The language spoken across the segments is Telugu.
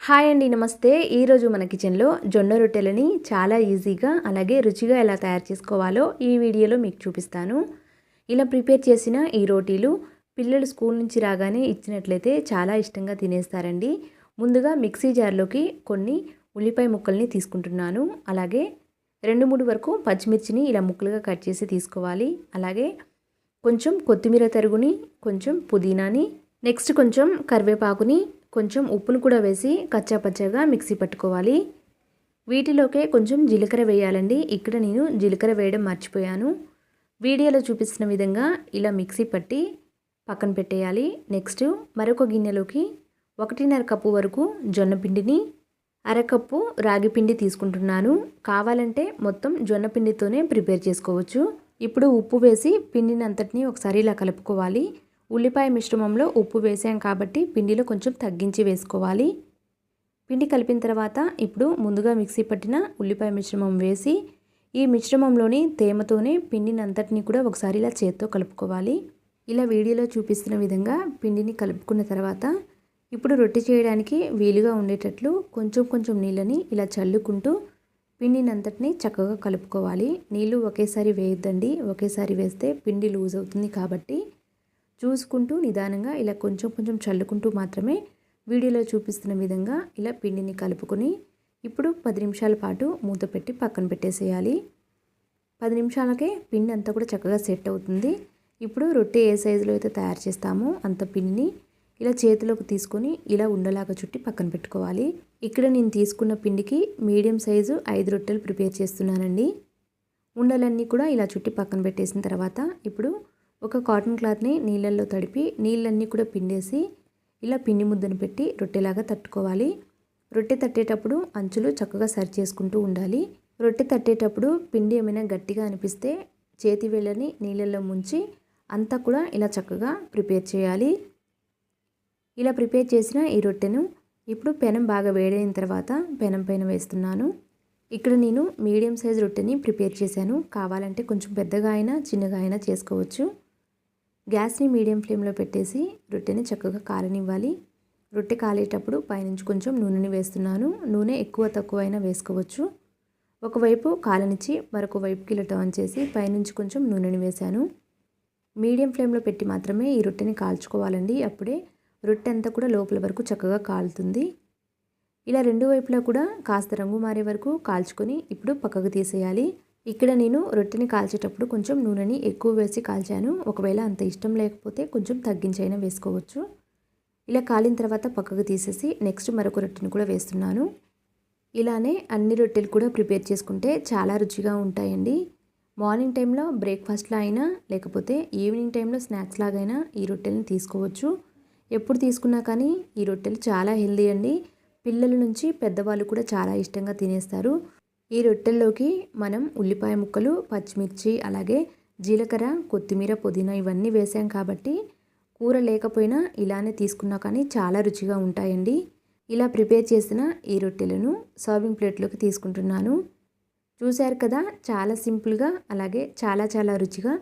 హాయ్ అండి నమస్తే. ఈరోజు మన కిచెన్లో జొన్న రొట్టెలని చాలా ఈజీగా అలాగే రుచిగా ఎలా తయారు చేసుకోవాలో ఈ వీడియోలో మీకు చూపిస్తాను. ఇలా ప్రిపేర్ చేసిన ఈ రోటీలు పిల్లలు స్కూల్ నుంచి రాగానే ఇచ్చినట్లయితే చాలా ఇష్టంగా తినేస్తారండి. ముందుగా మిక్సీ జార్లోకి కొన్ని ఉల్లిపాయ ముక్కల్ని తీసుకుంటున్నాను. అలాగే రెండు మూడు వరకు పచ్చిమిర్చిని ఇలా ముక్కలుగా కట్ చేసి తీసుకోవాలి. అలాగే కొంచెం కొత్తిమీర తరుగుని కొంచెం పుదీనాని నెక్స్ట్ కొంచెం కరివేపాకుని కొంచెం ఉప్పును కూడా వేసి కచ్చాపచ్చాగా మిక్సీ పట్టుకోవాలి. వీటిలోకే కొంచెం జీలకర్ర వేయాలండి. ఇక్కడ నేను జీలకర్ర వేయడం మర్చిపోయాను. వీడియోలో చూపిస్తున్న విధంగా ఇలా మిక్సీ పట్టి పక్కన పెట్టేయాలి. నెక్స్ట్ మరొక గిన్నెలోకి ఒకటిన్నర కప్పు వరకు జొన్న పిండిని అరకప్పు రాగి పిండి తీసుకుంటున్నాను. కావాలంటే మొత్తం జొన్న పిండితోనే ప్రిపేర్ చేసుకోవచ్చు. ఇప్పుడు ఉప్పు వేసి పిండిని అంతటినీ ఒకసారి ఇలా కలుపుకోవాలి. ఉల్లిపాయ మిశ్రమంలో ఉప్పు వేసాం కాబట్టి పిండిలో కొంచెం తగ్గించి వేసుకోవాలి. పిండి కలిపిన తర్వాత ఇప్పుడు ముందుగా మిక్సీ పట్టిన ఉల్లిపాయ మిశ్రమం వేసి ఈ మిశ్రమంలోని తేమతోనే పిండిని అంతటిని కూడా ఒకసారి ఇలా చేత్తో కలుపుకోవాలి. ఇలా వీడియోలో చూపిస్తున్న విధంగా పిండిని కలుపుకున్న తర్వాత ఇప్పుడు రొట్టె చేయడానికి వీలుగా ఉండేటట్లు కొంచెం కొంచెం నీళ్ళని ఇలా చల్లుకుంటూ పిండిని అంతటిని చక్కగా కలుపుకోవాలి. నీళ్ళు ఒకేసారి వేయొద్దండి. ఒకేసారి వేస్తే పిండి లూజ్ అవుతుంది కాబట్టి చూసుకుంటూ నిదానంగా ఇలా కొంచెం కొంచెం చల్లుకుంటూ మాత్రమే వీడియోలో చూపిస్తున్న విధంగా ఇలా పిండిని కలుపుకొని ఇప్పుడు పది నిమిషాల పాటు మూత పెట్టి పక్కన పెట్టేసేయాలి. పది నిమిషాలకే పిండి అంతా కూడా చక్కగా సెట్ అవుతుంది. ఇప్పుడు రొట్టె ఏ సైజులో అయితే తయారు చేస్తామో అంత పిండిని ఇలా చేతిలోకి తీసుకొని ఇలా ఉండలాగా చుట్టి పక్కన పెట్టుకోవాలి. ఇక్కడ నేను తీసుకున్న పిండికి మీడియం సైజు ఐదు రొట్టెలు ప్రిపేర్ చేస్తున్నానండి. ఉండలన్నీ కూడా ఇలా చుట్టి పక్కన పెట్టేసిన తర్వాత ఇప్పుడు ఒక కాటన్ క్లాత్ని నీళ్ళల్లో తడిపి నీళ్ళన్నీ కూడా పిండేసి ఇలా పిండి ముద్దను పెట్టి రొట్టెలాగా తట్టుకోవాలి. రొట్టె తట్టేటప్పుడు అంచులు చక్కగా సరి చేసుకుంటూ ఉండాలి. రొట్టె తట్టేటప్పుడు పిండి ఏమైనా గట్టిగా అనిపిస్తే చేతి వేళ్ళని నీళ్ళల్లో ముంచి అంతా కూడా ఇలా చక్కగా ప్రిపేర్ చేయాలి. ఇలా ప్రిపేర్ చేసిన ఈ రొట్టెను ఇప్పుడు పెనం బాగా వేడైన తర్వాత పెనం పైన వేస్తున్నాను. ఇక్కడ నేను మీడియం సైజ్ రొట్టెని ప్రిపేర్ చేశాను. కావాలంటే కొంచెం పెద్దగా అయినా చిన్నగా అయినా చేసుకోవచ్చు. గ్యాస్ని మీడియం ఫ్లేమ్లో పెట్టేసి రొట్టెని చక్కగా కాలనివ్వాలి రొట్టె కాలేటప్పుడు పైనుంచి కొంచెం నూనెని వేస్తున్నాను. నూనె ఎక్కువ తక్కువ అయినా వేసుకోవచ్చు. ఒకవైపు కాలనిచ్చి మరొక వైపుకి ఇలా టర్న్ చేసి పైనుంచి కొంచెం నూనెని వేశాను. మీడియం ఫ్లేమ్లో పెట్టి మాత్రమే ఈ రొట్టెని కాల్చుకోవాలండి. అప్పుడే రొట్టె అంతా కూడా లోపల వరకు చక్కగా కాలుతుంది. ఇలా రెండు వైపులా కూడా కాస్త రంగు మారే వరకు కాల్చుకొని ఇప్పుడు పక్కకు తీసేయాలి. ఇక్కడ నేను రొట్టెని కాల్చేటప్పుడు కొంచెం నూనెని ఎక్కువ వేసి కాల్చాను. ఒకవేళ అంత ఇష్టం లేకపోతే కొంచెం తగ్గించైనా వేసుకోవచ్చు. ఇలా కాలిన తర్వాత పక్కకు తీసేసి నెక్స్ట్ మరొక రొట్టెని కూడా వేస్తున్నాను. ఇలానే అన్ని రొట్టెలు కూడా ప్రిపేర్ చేసుకుంటే చాలా రుచిగా ఉంటాయండి. మార్నింగ్ టైంలో బ్రేక్ఫాస్ట్లో అయినా లేకపోతే ఈవినింగ్ టైంలో స్నాక్స్ లాగైనా ఈ రొట్టెలను తీసుకోవచ్చు. ఎప్పుడు తీసుకున్నా కానీ ఈ రొట్టెలు చాలా హెల్దీ అండి. పిల్లల నుంచి పెద్దవాళ్ళు కూడా చాలా ఇష్టంగా తినేస్తారు. ఈ రొట్టెల్లోకి మనం ఉల్లిపాయ ముక్కలు పచ్చిమిర్చి అలాగే జీలకర్ర కొత్తిమీర పుదీనా ఇవన్నీ వేసాం కాబట్టి కూర లేకపోయినా ఇలానే తీసుకున్నా కానీ చాలా రుచిగా ఉంటాయండి. ఇలా ప్రిపేర్ చేసిన ఈ రొట్టెలను సర్వింగ్ ప్లేట్లోకి తీసుకుంటున్నాను. చూశారు కదా చాలా సింపుల్గా అలాగే చాలా చాలా రుచిగా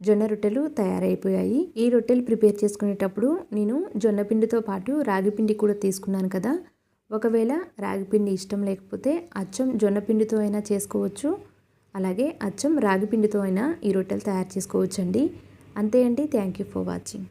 జొన్న రొట్టెలు తయారైపోయాయి. ఈ రొట్టెలు ప్రిపేర్ చేసుకునేటప్పుడు నేను జొన్న పిండితో పాటు రాగి పిండి కూడా తీసుకున్నాను కదా ఒకవేళ రాగిపిండి ఇష్టం లేకపోతే అచ్చం జొన్నపిండితో అయినా చేసుకోవచ్చు. అలాగే అచ్చం రాగిపిండితో అయినా ఈ రొట్టెలు తయారు చేసుకోవచ్చండి. అంతే అండి. Thank you for watching